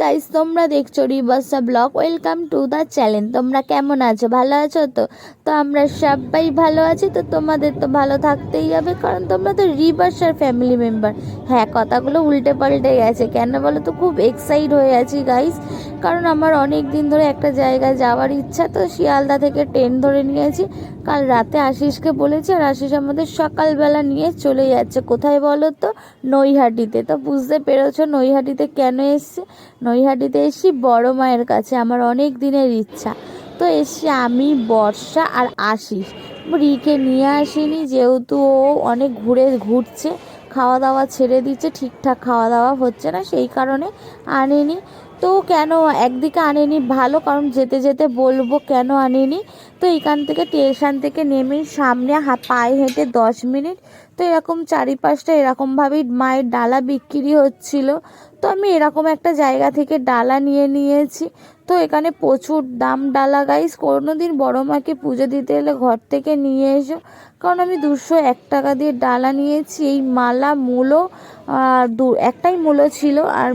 Guys তোমরা দেখছ Ribasa blog welcome to the channel তোমরা কেমন আছো? ভালো আছো তো? তো আমরা সবাই ভালো আছি, তো তোমাদের তো ভালো থাকতেই হবে, কারণ তোমরা তো রিবাসার ফ্যামিলি মেম্বার হ্যাঁ কথাগুলো উল্টে পাল্টে গেছে কেন বলো তো? খুব এক্সাইট হয়ে আছি গাইস কারণ আমার অনেক দিন ধরে একটা জায়গায় যাওয়ার ইচ্ছা, তো শিয়ালদা থেকে ট্রেন ধরে নিয়েছি কাল রাতে আশিসকে বলেছি, আর আশিস আমাদের সকালবেলা নিয়ে চলে যাচ্ছে। কোথায় বলো তো? নৈহাটিতে। তো বুঝতে পেরেছ নৈহাটিতে কেন এসছি? নৈহাটিতে এসছি বড় মায়ের কাছে, আমার অনেক দিনের ইচ্ছা। তো এসছি আমি, বর্ষা আর আশিস। রিকে নিয়ে আসিনি, যেহেতু ও অনেক ঘুরে ঘুরছে, খাওয়া দাওয়া ছেড়ে দিচ্ছে, ঠিকঠাক খাওয়া দাওয়া হচ্ছে না, সেই কারণে আনেনি। তো কেন একদিকে আনেনি? ভালো, কারণ যেতে যেতে বলব কেন আনেনি? তো এখান থেকে স্টেশন থেকে নেমে সামনে পায়ে হেঁটে দশ মিনিট। তো এরকম চারিপাশটা এরকমভাবেই মায়ের ডালা বিক্রি হচ্ছিল। তো আমি এরকম একটা জায়গা থেকে ডালা নিয়ে নিয়েছি। তো এখানে প্রচুর দাম ডালা গাইস কোনো দিন বড়ো মাকে পুজো দিতে এলে ঘর থেকে নিয়ে এসো। কারণ আমি দুশো এক টাকা দিয়ে ডালা নিয়েছি। এই মালা, মূলো আর দু, একটাই মূলো ছিল। আর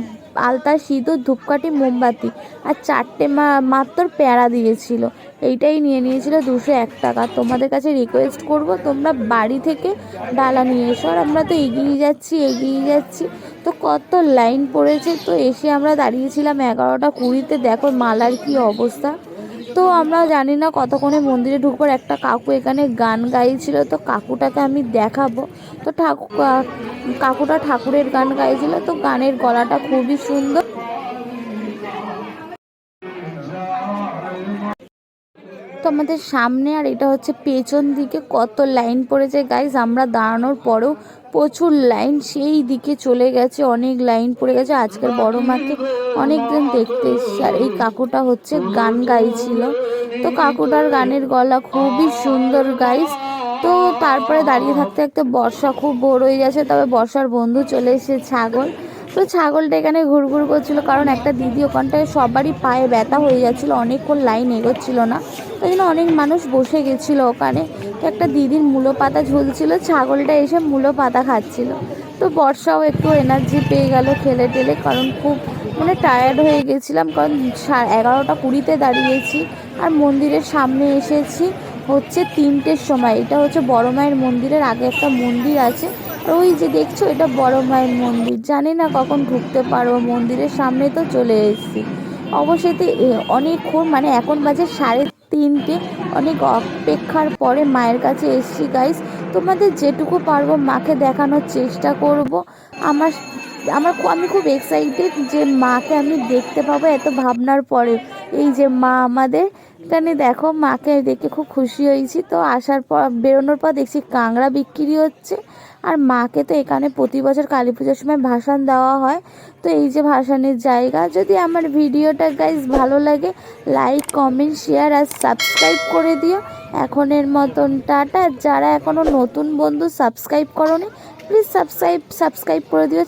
আলতা, সিঁদুর, ধূপকাঠি, মোমবাতি আর চারটে মাত্র প্যারা দিয়েছিল। এইটাই নিয়ে নিয়েছিল দুশো এক টাকা। তোমাদের কাছে রিকোয়েস্ট করব, তোমরা বাড়ি থেকে ডালা নিয়ে এসো। আর আমরা তো এগিয়ে যাচ্ছি এগিয়ে যাচ্ছি। তো কত লাইন পড়েছে। তো এসে আমরা দাঁড়িয়েছিলাম এগারোটা কুড়িতে। দেখো মালার কি অবস্থা। তো আমরা জানি না কতক্ষণে মন্দিরে ঢুকবার একটা কাকু এখানে গান গাইছিল, তো কাকুটাকে আমি দেখাবো। তো ঠাকুর কাকুটা ঠাকুরের গান গাইছিল, তো গানের গলাটা খুবই সুন্দর। তো আমাদের সামনে আর এটা হচ্ছে পেছন দিকে, কত লাইন পড়েছে গাইজ আমরা দাঁড়ানোর পরেও প্রচুর লাইন, সেই দিকে চলে গেছে, অনেক লাইন পড়ে গেছে। আজকের বড় মাকে অনেকদিন দেখতে এসেছি। আর এই কাকুটা হচ্ছে গান গাইছিল। তো কাকুটার গানের গলা খুবই সুন্দর গাইজ তো তারপরে দাঁড়িয়ে থাকতে থাকতে বর্ষা খুব বোর হয়ে যাচ্ছে তবে বর্ষার বন্ধু চলে এসেছে ছাগল। তো ছাগলটা এখানে ঘুরঘুর করছিল, কারণ একটা দিদি ওখানটায় সবারই পায়ে ব্যথা হয়ে যাচ্ছিল, অনেকক্ষণ লাইন এগোচ্ছিল না। তাই জন্য অনেক মানুষ বসে গেছিল ওখানে। একটা দিদির মূলো পাতা ঝুলছিল, ছাগলটা এসে মূলো পাতা খাচ্ছিল। তো বর্ষাও একটু এনার্জি পেয়ে গেল খেলে টেলে, কারণ খুব মানে টায়ার্ড হয়ে গেছিলাম, কারণ এগারোটা কুড়িতে দাঁড়িয়েছি আর মন্দিরের সামনে এসেছি হচ্ছে তিনটের সময়। এটা হচ্ছে বড় মায়ের মন্দিরের, আগে একটা মন্দির আছে। আর ওই যে দেখছ, এটা বড় মায়ের মন্দির। জানি না কখন ঢুকতে পারব, মন্দিরের সামনে তো চলে এসেছি। অবশ্যই অনেকক্ষণ মানে এখন বাজে সাড়ে তিনটে। অনেক অপেক্ষার পরে মায়ের কাছে এসছি গাইস তোমাদের যেটুকু পারব মাকে দেখানোর চেষ্টা করব। আমার আমার আমি খুব এক্সাইটেড যে মাকে আমি দেখতে পাবো এত ভাবনার পরে এই যে মা আমাদের এখানে দেখো, মাকে দেখে খুব খুশি হয়েছি। তো আসার পর, বেরোনোর পর দেখছি কাংড়া বিক্রি হচ্ছে। আর মাকে তো এখানে প্রতি বছর কালী পুজোর সময় ভাসান দেওয়া হয়। তো এই যে ভাসানের জায়গা, যদি আমার ভিডিওটা গাইজ ভালো লাগে লাইক কমেন্ট শেয়ার আর সাবস্ক্রাইব করে দিও। এখনের মতন টাটা। যারা এখনও নতুন বন্ধু সাবস্ক্রাইব করনি প্লিজ সাবস্ক্রাইব সাবস্ক্রাইব করে দিও।